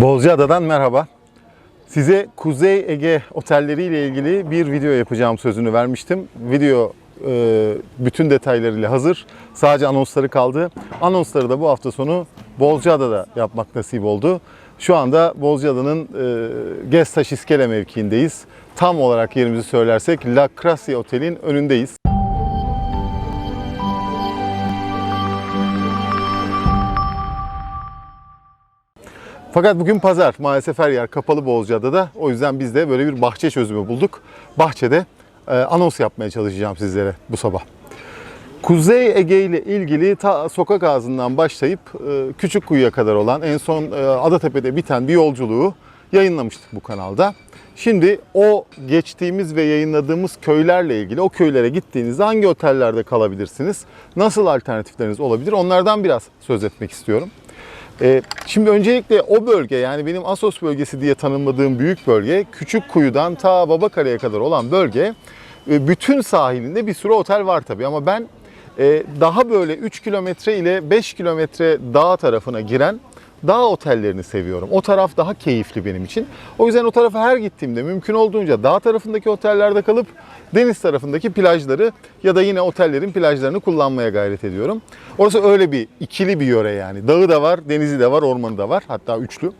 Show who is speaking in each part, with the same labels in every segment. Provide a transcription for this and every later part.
Speaker 1: Bozcaada'dan merhaba. Size Kuzey Ege otelleriyle ilgili bir video yapacağım sözünü vermiştim. Video e, bütün detaylarıyla hazır. Sadece anonsları kaldı. Anonsları da bu hafta sonu Bozcaada'da yapmak nasip oldu. Şu anda Bozcaada'nın e, Gestaş İskele mevkiindeyiz. Tam olarak yerimizi söylersek La Crassia Otel'in önündeyiz. Fakat bugün pazar. Maalesef her yer kapalı Bozcaada'da. O yüzden biz de böyle bir bahçe çözümü bulduk. Bahçede e, anons yapmaya çalışacağım sizlere bu sabah. Kuzey Ege ile ilgili ta sokak ağzından başlayıp e, küçük kuyuya kadar olan en son e, Adatepe'de biten bir yolculuğu yayınlamıştık bu kanalda. Şimdi o geçtiğimiz ve yayınladığımız köylerle ilgili o köylere gittiğinizde hangi otellerde kalabilirsiniz? Nasıl alternatifleriniz olabilir? Onlardan biraz söz etmek istiyorum. Ee, şimdi öncelikle o bölge yani benim Asos bölgesi diye tanımladığım büyük bölge küçük kuyudan ta Babakale'ye kadar olan bölge e, bütün sahilinde bir sürü otel var tabii. Ama ben e, daha böyle 3 kilometre ile 5 kilometre dağ tarafına giren dağ otellerini seviyorum. O taraf daha keyifli benim için. O yüzden o tarafa her gittiğimde mümkün olduğunca dağ tarafındaki otellerde kalıp deniz tarafındaki plajları ya da yine otellerin plajlarını kullanmaya gayret ediyorum. Orası öyle bir ikili bir yöre yani. Dağı da var, denizi de var, ormanı da var. Hatta üçlü.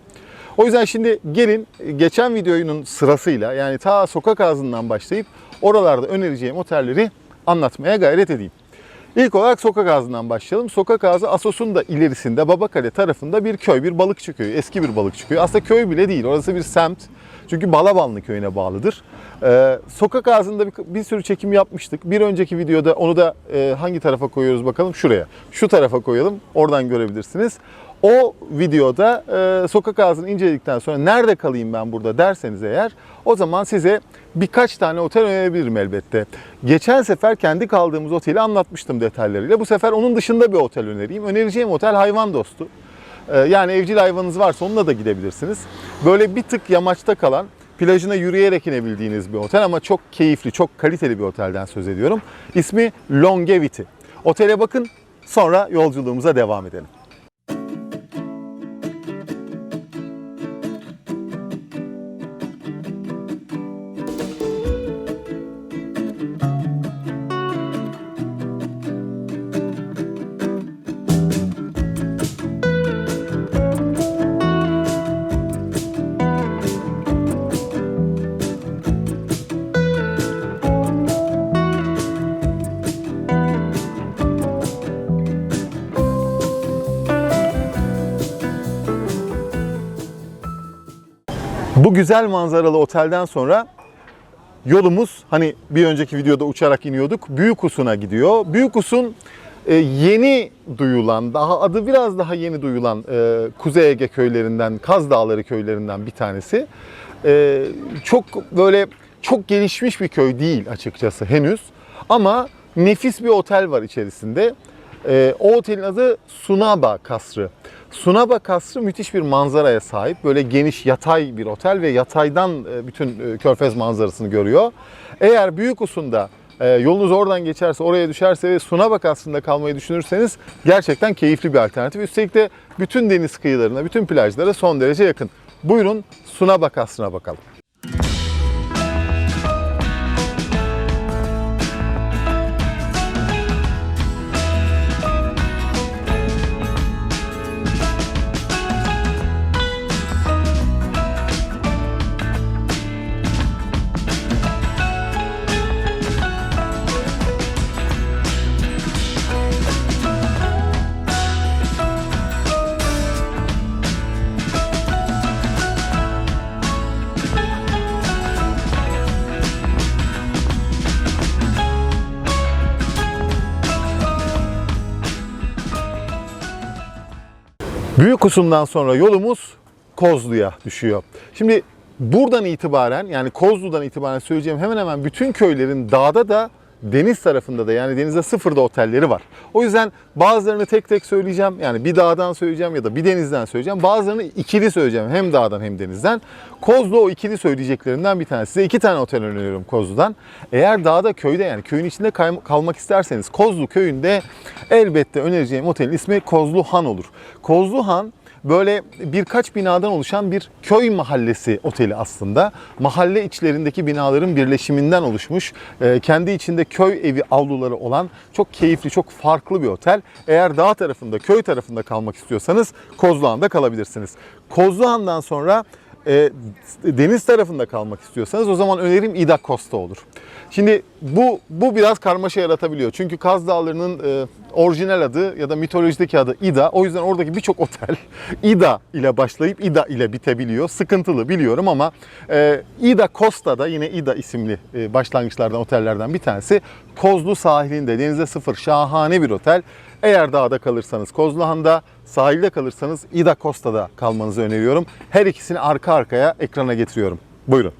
Speaker 1: O yüzden şimdi gelin geçen videonun sırasıyla yani ta sokak ağzından başlayıp oralarda önereceğim otelleri anlatmaya gayret edeyim. İlk olarak sokak ağzından başlayalım. Sokak ağzı Asos'un da ilerisinde Babakale tarafında bir köy, bir balıkçı köyü. Eski bir balıkçı köyü. Aslında köy bile değil. Orası bir semt. Çünkü Balabanlı köyüne bağlıdır. Ee, sokak ağzında bir, bir sürü çekim yapmıştık. Bir önceki videoda onu da e, hangi tarafa koyuyoruz bakalım? Şuraya. Şu tarafa koyalım. Oradan görebilirsiniz. O videoda e, sokak ağzını inceledikten sonra nerede kalayım ben burada derseniz eğer o zaman size birkaç tane otel önerebilirim elbette. Geçen sefer kendi kaldığımız oteli anlatmıştım detaylarıyla. Bu sefer onun dışında bir otel önereyim. Önereceğim otel hayvan dostu. E, yani evcil hayvanınız varsa onunla da gidebilirsiniz. Böyle bir tık yamaçta kalan plajına yürüyerek inebildiğiniz bir otel ama çok keyifli, çok kaliteli bir otelden söz ediyorum. İsmi Longevity. Otele bakın sonra yolculuğumuza devam edelim. Bu güzel manzaralı otelden sonra yolumuz hani bir önceki videoda uçarak iniyorduk. Büyük Usun'a gidiyor. Büyük Usun e, yeni duyulan, daha adı biraz daha yeni duyulan e, Kuzey Ege köylerinden, Kaz Dağları köylerinden bir tanesi. E, çok böyle çok gelişmiş bir köy değil açıkçası henüz. Ama nefis bir otel var içerisinde. O otelin adı Sunaba Kasrı. Sunaba Kasrı müthiş bir manzaraya sahip. Böyle geniş yatay bir otel ve yataydan e, bütün e, körfez manzarasını görüyor. Eğer Büyük Usun'da e, yolunuz oradan geçerse, oraya düşerse ve Sunaba Kasrı'nda kalmayı düşünürseniz gerçekten keyifli bir alternatif. Üstelik de bütün deniz kıyılarına, bütün plajlara son derece yakın. Buyurun Sunaba Kasrı'na bakalım. Usun'dan sonra yolumuz Kozlu'ya düşüyor. Şimdi buradan itibaren yani Kozlu'dan itibaren söyleyeceğim hemen hemen bütün köylerin dağda da deniz tarafında da yani denizde sıfırda otelleri var. O yüzden bazılarını tek tek söyleyeceğim. Yani bir dağdan söyleyeceğim ya da bir denizden söyleyeceğim. Bazılarını ikili söyleyeceğim. Hem dağdan hem denizden. Kozlu o ikili söyleyeceklerinden bir tanesi. Size iki tane otel öneriyorum Kozlu'dan. Eğer dağda köyde yani köyün içinde kalmak isterseniz Kozlu köyünde elbette önereceğim otelin ismi Kozlu Han olur. Kozlu Han böyle birkaç binadan oluşan bir köy mahallesi oteli aslında. Mahalle içlerindeki binaların birleşiminden oluşmuş, e, kendi içinde köy evi avluları olan çok keyifli, çok farklı bir otel. Eğer dağ tarafında, köy tarafında kalmak istiyorsanız Kozluhan'da kalabilirsiniz. Kozluhan'dan sonra e, deniz tarafında kalmak istiyorsanız o zaman önerim Ida Costa olur. Şimdi bu bu biraz karmaşa yaratabiliyor. Çünkü Kaz Dağları'nın e, orijinal adı ya da mitolojideki adı Ida. O yüzden oradaki birçok otel Ida ile başlayıp Ida ile bitebiliyor. Sıkıntılı biliyorum ama e, Ida Costa'da yine Ida isimli e, başlangıçlardan otellerden bir tanesi. Kozlu sahilinde denize sıfır şahane bir otel. Eğer dağda kalırsanız Kozluhan'da, sahilde kalırsanız Ida Costa'da kalmanızı öneriyorum. Her ikisini arka arkaya ekrana getiriyorum. Buyurun.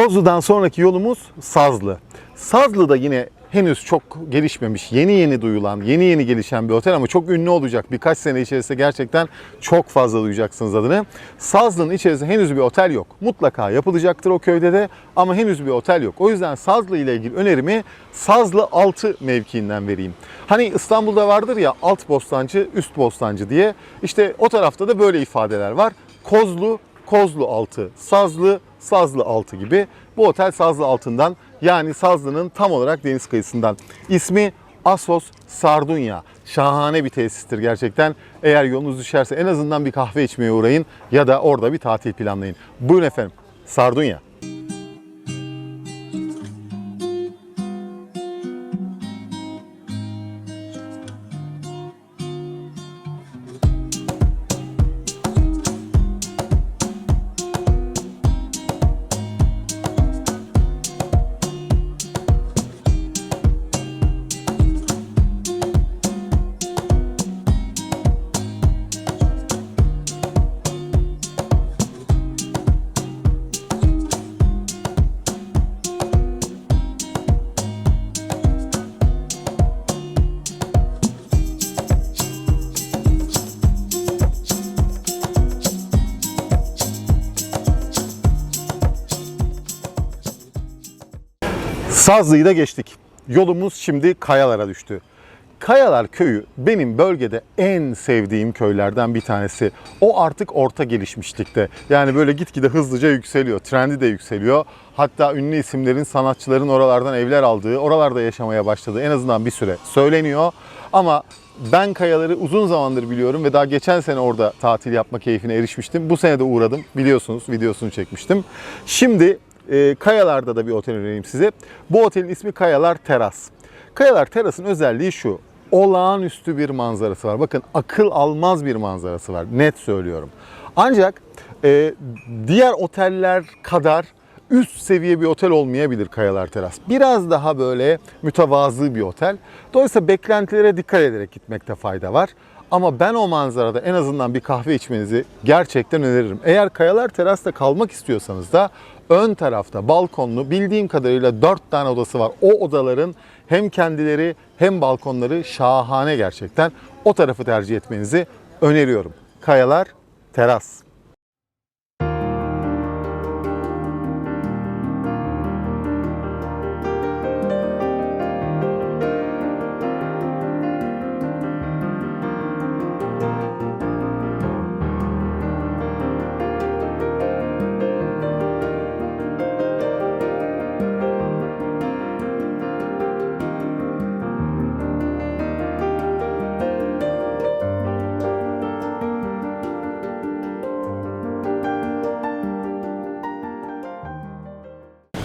Speaker 1: Kozlu'dan sonraki yolumuz Sazlı. Sazlı'da yine henüz çok gelişmemiş, yeni yeni duyulan, yeni yeni gelişen bir otel ama çok ünlü olacak. Birkaç sene içerisinde gerçekten çok fazla duyacaksınız adını. Sazlı'nın içerisinde henüz bir otel yok. Mutlaka yapılacaktır o köyde de ama henüz bir otel yok. O yüzden Sazlı ile ilgili önerimi Sazlı 6 mevkiinden vereyim. Hani İstanbul'da vardır ya alt bostancı, üst bostancı diye. İşte o tarafta da böyle ifadeler var. Kozlu, Kozlu altı, Sazlı, Sazlı altı gibi. Bu otel Sazlı altından yani Sazlı'nın tam olarak deniz kıyısından. İsmi Asos Sardunya. Şahane bir tesistir gerçekten. Eğer yolunuz düşerse en azından bir kahve içmeye uğrayın ya da orada bir tatil planlayın. Buyurun efendim. Sardunya. Sazlı'yı da geçtik. Yolumuz şimdi Kayalar'a düştü. Kayalar köyü benim bölgede en sevdiğim köylerden bir tanesi. O artık orta gelişmişlikte. Yani böyle gitgide hızlıca yükseliyor. Trendi de yükseliyor. Hatta ünlü isimlerin, sanatçıların oralardan evler aldığı, oralarda yaşamaya başladığı en azından bir süre söyleniyor. Ama ben Kayalar'ı uzun zamandır biliyorum ve daha geçen sene orada tatil yapma keyfine erişmiştim. Bu sene de uğradım. Biliyorsunuz videosunu çekmiştim. Şimdi e, Kayalar'da da bir otel önereyim size. Bu otelin ismi Kayalar Teras. Kayalar Teras'ın özelliği şu. Olağanüstü bir manzarası var. Bakın akıl almaz bir manzarası var. Net söylüyorum. Ancak e, diğer oteller kadar üst seviye bir otel olmayabilir Kayalar Teras. Biraz daha böyle mütevazı bir otel. Dolayısıyla beklentilere dikkat ederek gitmekte fayda var. Ama ben o manzarada en azından bir kahve içmenizi gerçekten öneririm. Eğer Kayalar Teras'ta kalmak istiyorsanız da ön tarafta balkonlu bildiğim kadarıyla 4 tane odası var. O odaların hem kendileri hem balkonları şahane gerçekten. O tarafı tercih etmenizi öneriyorum. Kayalar Teras.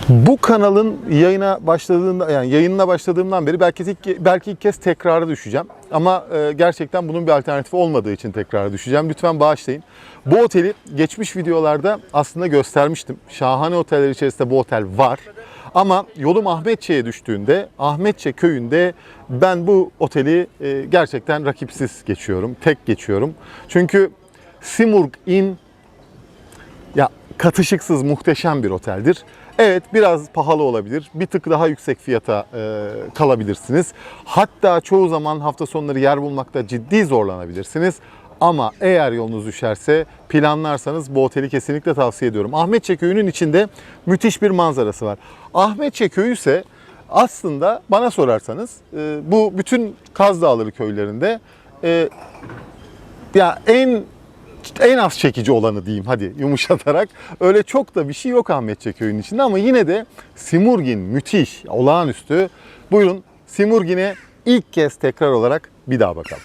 Speaker 1: Bu kanalın yayına başladığında yani yayınına başladığımdan beri belki ilk, belki ilk kez tekrara düşeceğim. Ama e, gerçekten bunun bir alternatifi olmadığı için tekrara düşeceğim. Lütfen bağışlayın. Bu oteli geçmiş videolarda aslında göstermiştim. Şahane oteller içerisinde bu otel var. Ama yolum Ahmetçe'ye düştüğünde Ahmetçe köyünde ben bu oteli e, gerçekten rakipsiz geçiyorum. Tek geçiyorum. Çünkü Simurg Inn ya katışıksız muhteşem bir oteldir. Evet biraz pahalı olabilir. Bir tık daha yüksek fiyata e, kalabilirsiniz. Hatta çoğu zaman hafta sonları yer bulmakta ciddi zorlanabilirsiniz. Ama eğer yolunuz düşerse planlarsanız bu oteli kesinlikle tavsiye ediyorum. Ahmetçe köyünün içinde müthiş bir manzarası var. Ahmetçe köyü ise aslında bana sorarsanız e, bu bütün Kaz Dağları köylerinde e, ya en en az çekici olanı diyeyim hadi yumuşatarak. Öyle çok da bir şey yok Ahmetçe köyünün içinde ama yine de Simurgin müthiş, olağanüstü. Buyurun Simurgin'e ilk kez tekrar olarak bir daha bakalım.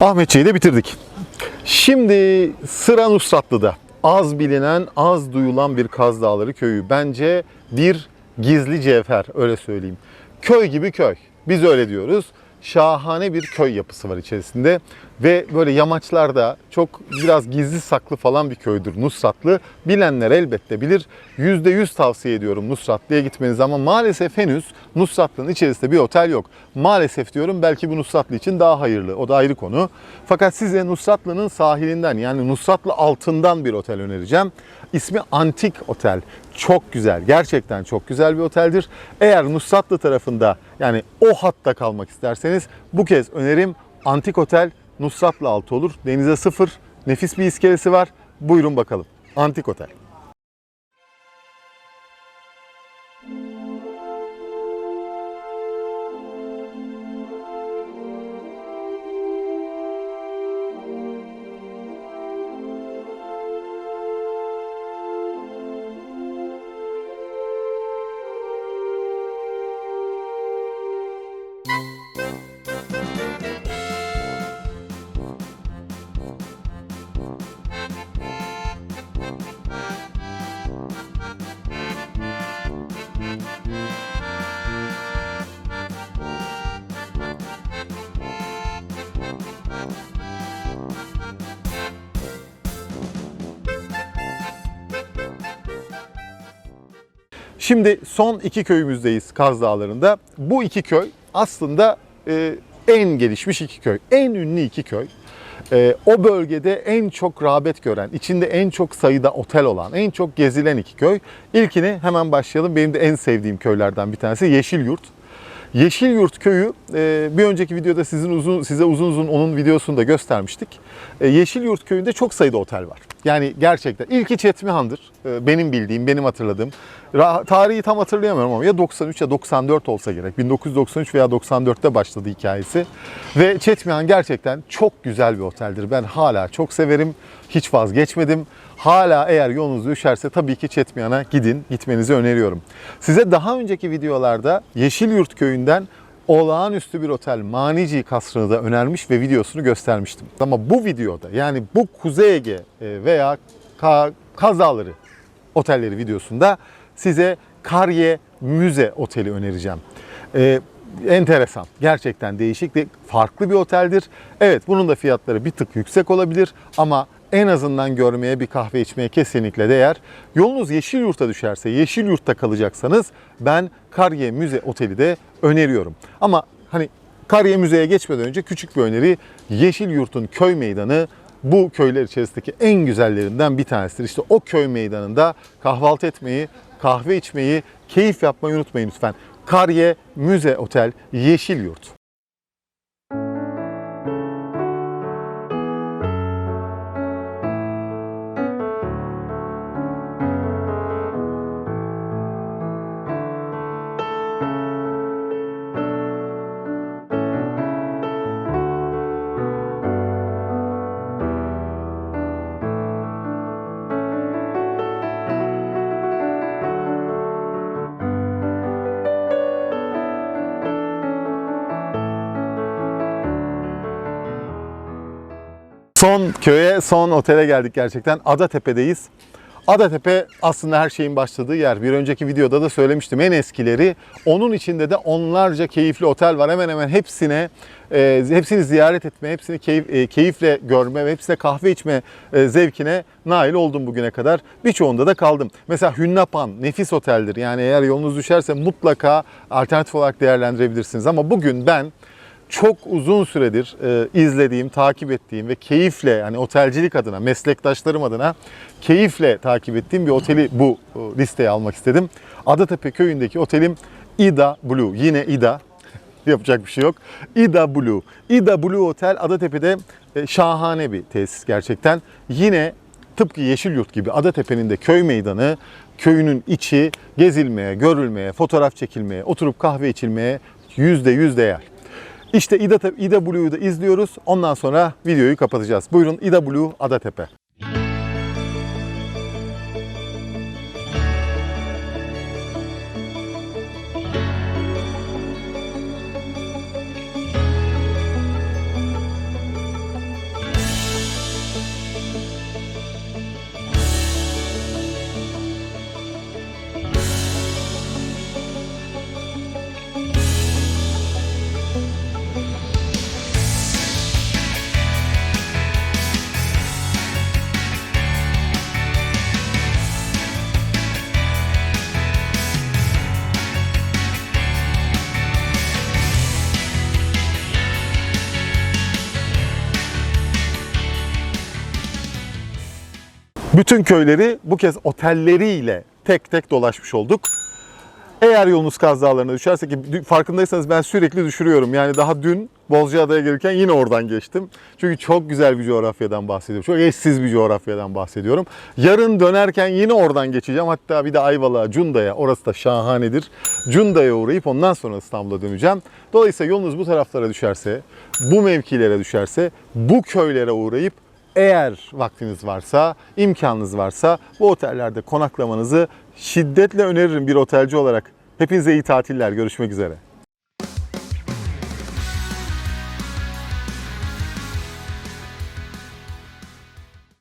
Speaker 1: Ahmetçe'yi de bitirdik. Şimdi sıra Nusratlı'da. Az bilinen, az duyulan bir Kaz Dağları köyü. Bence bir gizli cevher öyle söyleyeyim. Köy gibi köy. Biz öyle diyoruz. Şahane bir köy yapısı var içerisinde ve böyle yamaçlarda çok biraz gizli saklı falan bir köydür Nusratlı. Bilenler elbette bilir. %100 tavsiye ediyorum Nusratlı'ya gitmeniz ama maalesef henüz Nusratlı'nın içerisinde bir otel yok. Maalesef diyorum belki bu Nusratlı için daha hayırlı. O da ayrı konu. Fakat size Nusratlı'nın sahilinden yani Nusratlı altından bir otel önereceğim. İsmi Antik Otel. Çok güzel. Gerçekten çok güzel bir oteldir. Eğer Nusratlı tarafında yani o hatta kalmak isterseniz bu kez önerim Antik Otel Nusratlı altı olur. Denize sıfır. Nefis bir iskelesi var. Buyurun bakalım. Antik Otel. Şimdi son iki köyümüzdeyiz Kaz Dağları'nda. Bu iki köy aslında e, en gelişmiş iki köy, en ünlü iki köy. E, o bölgede en çok rağbet gören, içinde en çok sayıda otel olan, en çok gezilen iki köy. İlkini hemen başlayalım. Benim de en sevdiğim köylerden bir tanesi Yeşilyurt. Yeşilyurt Köyü e, bir önceki videoda sizin uzun size uzun uzun onun videosunu da göstermiştik. E, Yeşilyurt Köyü'nde çok sayıda otel var. Yani gerçekten ilki Çetmihan'dır. E, benim bildiğim, benim hatırladığım. Tarihi tam hatırlayamıyorum ama ya 93 ya 94 olsa gerek. 1993 veya 94'te başladı hikayesi. Ve Çetmihan gerçekten çok güzel bir oteldir. Ben hala çok severim. Hiç vazgeçmedim. Hala eğer yolunuz düşerse tabii ki Çetmihan'a gidin. Gitmenizi öneriyorum. Size daha önceki videolarda Yeşilyurt Köyü'nden olağanüstü bir otel Manici Kasrı'nı da önermiş ve videosunu göstermiştim. Ama bu videoda yani bu Kuzey Ege e, veya Ka- Kazaları otelleri videosunda size Karye Müze Oteli önereceğim. Ee, enteresan, gerçekten değişik farklı bir oteldir. Evet bunun da fiyatları bir tık yüksek olabilir ama en azından görmeye bir kahve içmeye kesinlikle değer. Yolunuz Yeşilyurt'a düşerse, Yeşilyurt'ta kalacaksanız ben Karye Müze Oteli de öneriyorum. Ama hani Karye Müze'ye geçmeden önce küçük bir öneri. Yeşilyurt'un köy meydanı bu köyler içerisindeki en güzellerinden bir tanesidir. İşte o köy meydanında kahvaltı etmeyi, kahve içmeyi, keyif yapmayı unutmayın lütfen. Karye Müze Otel Yeşilyurt. Son köye, son otele geldik gerçekten. Adatepe'deyiz. Adatepe aslında her şeyin başladığı yer. Bir önceki videoda da söylemiştim en eskileri. Onun içinde de onlarca keyifli otel var. Hemen hemen hepsine e, hepsini ziyaret etme, hepsini keyif, e, keyifle görme hepsine kahve içme e, zevkine nail oldum bugüne kadar. Birçoğunda da kaldım. Mesela Hünnapan nefis oteldir. Yani eğer yolunuz düşerse mutlaka alternatif olarak değerlendirebilirsiniz. Ama bugün ben çok uzun süredir e, izlediğim, takip ettiğim ve keyifle yani otelcilik adına, meslektaşlarım adına keyifle takip ettiğim bir oteli bu e, listeye almak istedim. Adatepe köyündeki otelim Ida Blue. Yine Ida. Yapacak bir şey yok. Ida Blue. Ida Blue Otel Adatepe'de e, şahane bir tesis gerçekten. Yine tıpkı Yeşilyurt gibi Adatepe'nin de köy meydanı, köyünün içi gezilmeye, görülmeye, fotoğraf çekilmeye, oturup kahve içilmeye yüzde yüz değer. İşte İda, İda Blue'yu da izliyoruz. Ondan sonra videoyu kapatacağız. Buyurun İda Blue Adatepe. Bütün köyleri bu kez otelleriyle tek tek dolaşmış olduk. Eğer yolunuz Kaz Dağları'na düşerse ki farkındaysanız ben sürekli düşürüyorum. Yani daha dün Bozcaada'ya gelirken yine oradan geçtim. Çünkü çok güzel bir coğrafyadan bahsediyorum. Çok eşsiz bir coğrafyadan bahsediyorum. Yarın dönerken yine oradan geçeceğim. Hatta bir de Ayvalık'a, Cunda'ya. Orası da şahanedir. Cunda'ya uğrayıp ondan sonra İstanbul'a döneceğim. Dolayısıyla yolunuz bu taraflara düşerse, bu mevkilere düşerse, bu köylere uğrayıp eğer vaktiniz varsa, imkanınız varsa bu otellerde konaklamanızı şiddetle öneririm bir otelci olarak. Hepinize iyi tatiller. Görüşmek üzere.